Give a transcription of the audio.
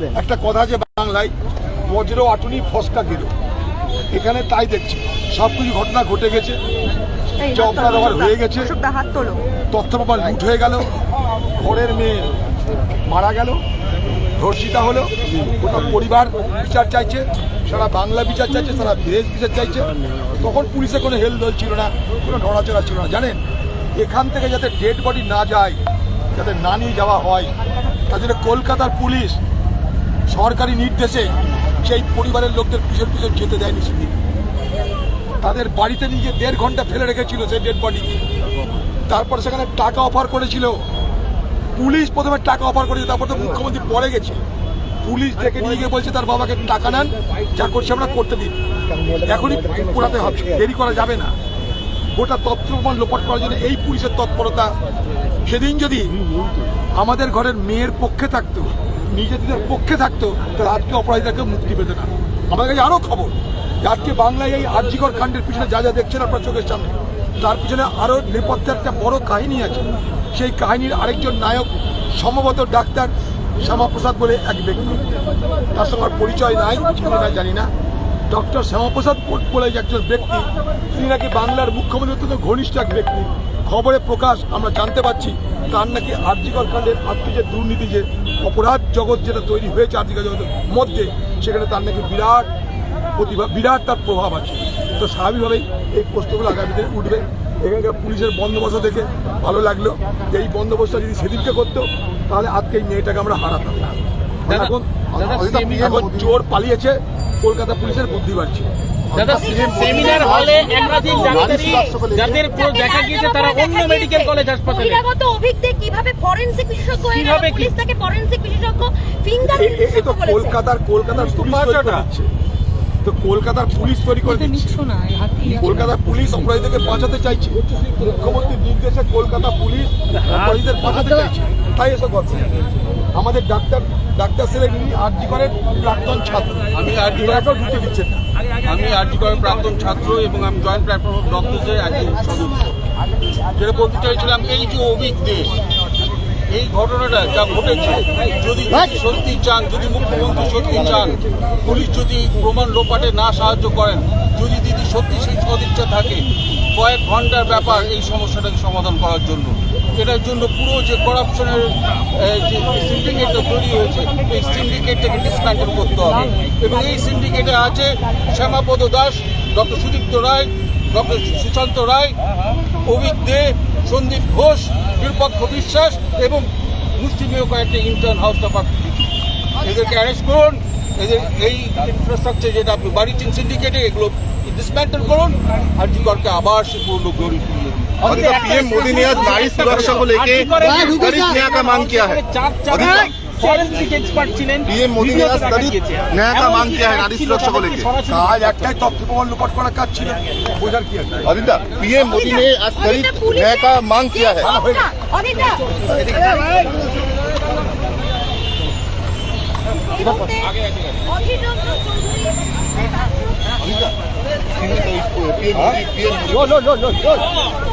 দেন। একটা কথা আছে বাংলায় বজ্র আটুনি ফসকা গেল এখানে তাই দেখছি। সব কিছু ঘটনা ঘটে গেছে। হয়ে গেছে। তথ্য প্রমাণ লুট হয়ে গেল। ঘরের মেয়ে মারা গেল। ধর্ষিতা হলো। গোটা পরিবার বিচার চাইছে। সারা বাংলা বিচার চাইছে সারা দেশ বিচার চাইছে। তখন পুলিশে কোনো হেলদোল ছিল না কোনো নড়াচড়া ছিল না। জানেন? এখান থেকে যাতে ডেড বডি না যায় যাতে না নিয়ে যাওয়া হয় তার জন্য কলকাতার পুলিশ সরকারি নির্দেশে সেই পরিবারের লোকদের পিছন পিছন যেতে দেয়নি সেদিন। তাদের বাড়িতে নিয়ে দেড় ঘণ্টা ফেলে রেখেছিল সেই ডেড বডি তারপর সেখানে টাকা অফার করেছিল। পুলিশ প্রথমে টাকা অফার করেছে, তারপর তো মুখ্যমন্ত্রী পড়ে গেছে। পুলিশ ডেকে নিয়ে গিয়ে বলছে, তার বাবাকে টাকা নেন, যা করছে আমরা করতে দিন। এখনই পোড়াতে হবে, দেরি করা যাবে না। গোটা তথ্য প্রমাণ লোপাট করার জন্য এই পুলিশের তৎপরতা। সেদিন যদি আমাদের ঘরের মেয়ের পক্ষে থাকতো নিজেদের পক্ষে থাকতো, তাহলে আজকে অপরাধীদেরকে মুক্তি পেতে না। আমাদের কাছে আরও খবর আজকে বাংলায় এই আর্যিকর কাণ্ডের পিছনে যা যা দেখছেন আপনার চোখের সামনে, তার পিছনে আরও নেপথ্যে একটা বড় কাহিনী আছে। সেই কাহিনীর আরেকজন নায়ক, সম্ভবত ডাক্তার শ্যামাপ্রসাদ বলে এক ব্যক্তি। তার সঙ্গে আমার পরিচয় নাই না জানি না। ডক্টর শ্যামাপ্রসাদ বলে একজন ব্যক্তি, তিনি নাকি বাংলার মুখ্যমন্ত্রী অত্যন্ত ঘনিষ্ঠ এক ব্যক্তি। খবরে প্রকাশ, আমরা জানতে পারছি, তার নাকি আর্যিকর কাণ্ডের আজকে যে দুর্নীতি যে অপরাধ জগৎ যেটা তৈরি হয়েছে আর্যিকর জগতের মধ্যে সেখানে তার নাকি বিরাট প্রতিভা বিরাট তার প্রভাব আছে। তো স্বাভাবিকভাবেই এই প্রশ্নগুলো আগামী দিনে উঠবে। এখানকার পুলিশের বন্দোবস্ত দেখে ভালো লাগল যে এই বন্দোবস্ত যদি সেদিনকে করতো তাহলে আজকে এই মেয়েটাকে আমরা হারাতাম। এখন এখন চোর পালিয়েছে কলকাতা পুলিশের বুদ্ধি বাড়ছে। দাদা সেমিনার হলে একাধিক ডাক্তারি যাদের দেখা গিয়েছে তারা অন্য মেডিকেল কলেজ হাসপাতালে। বহিরাগত অভিজ্ঞ কীভাবে ফরেনসিক বিশেষজ্ঞ হয়ে কীভাবে পুলিশ তাকে ফরেনসিক বিশেষজ্ঞ ফিঙ্গার কলকাতার কলকাতার পুলিশ তৈরি তো কলকাতার পুলিশ তৈরি করে দিচ্ছে। কলকাতার পুলিশ অপরাধীদেরকে বাঁচাতে চাইছে। মুখ্যমন্ত্রীর নির্দেশে কলকাতা পুলিশ অপরাধীদের বাঁচাতে চাইছে। তাই এসব আমাদের ডাক্তার ডাক্তার ছেলে যিনি আরজি করেন প্রাক্তন ছাত্র। আমি RG এরাকেও ঢুকতে দিচ্ছেন না। আমি আরজিকর প্রাক্তন ছাত্র এবং আমি জয়েন্ট প্ল্যাটফর্ম অফ ডক্টরসের একজন সদস্য। যেটা বলতে চাইছিলাম এই যে অভিজ্ঞ এই ঘটনাটা যা ঘটেছে যদি যদি সত্যি চান যদি মুখ্যমন্ত্রী সত্যি চান পুলিশ যদি প্রমাণ লোপাটে না সাহায্য করেন যদি দিদি সত্যি সেই সদিচ্ছা থাকে কয়েক ঘণ্টার ব্যাপার এই সমস্যাটাকে সমাধান করার জন্য। এটার জন্য পুরো যে করাপশনের যে সিন্ডিকেটটা তৈরি হয়েছে, এই সিন্ডিকেটটাকে ডিসম্যান্টেল করতে হবে। এবং এই সিন্ডিকেটে আছে শ্যামাপদ দাস, ডক্টর সুদীপ্ত রায়, ডক্টর সুশান্ত রায় অভিক দে, সন্দীপ ঘোষ নিরপেক্ষ বিশ্বাস এবং মুষ্টিমেয় কয়েকটা ইন্টার্ন হাউস টপার এদেরকে অ্যারেস্ট করুন। এদের এই ইনফ্রাস্ট্রাকচার যেটা আপনি বাড়িটিং সিন্ডিকেটে এগুলো ডিসম্যান্টেল করুন আর জিগরকে আবার সে পুরনো গ্লোরি ফিরিয়ে দিন और इधर पीएम मोदी ने आज नारी सुरक्षा को लेके दलित न्याय का मांग किया है চার চার ফরেনসিক এক্সপার্ট ছিলেন पीएम मोदी ने ভিডিওতে आज দেখা दलित গিয়েছে। न्याय का এমন मांग কি किया है কাজ नारी ছিল सुरक्षा को তাদের लेके সরাসরি কাজ একটাই তথ্য প্রমাণ লোপাট করার কাজ ছিল বোঝার কি আছে अदिता पीएम मोदी ने आज दलित न्याय का मांग किया है Anita Adhir Ranjan Chowdhury 啊！no no no！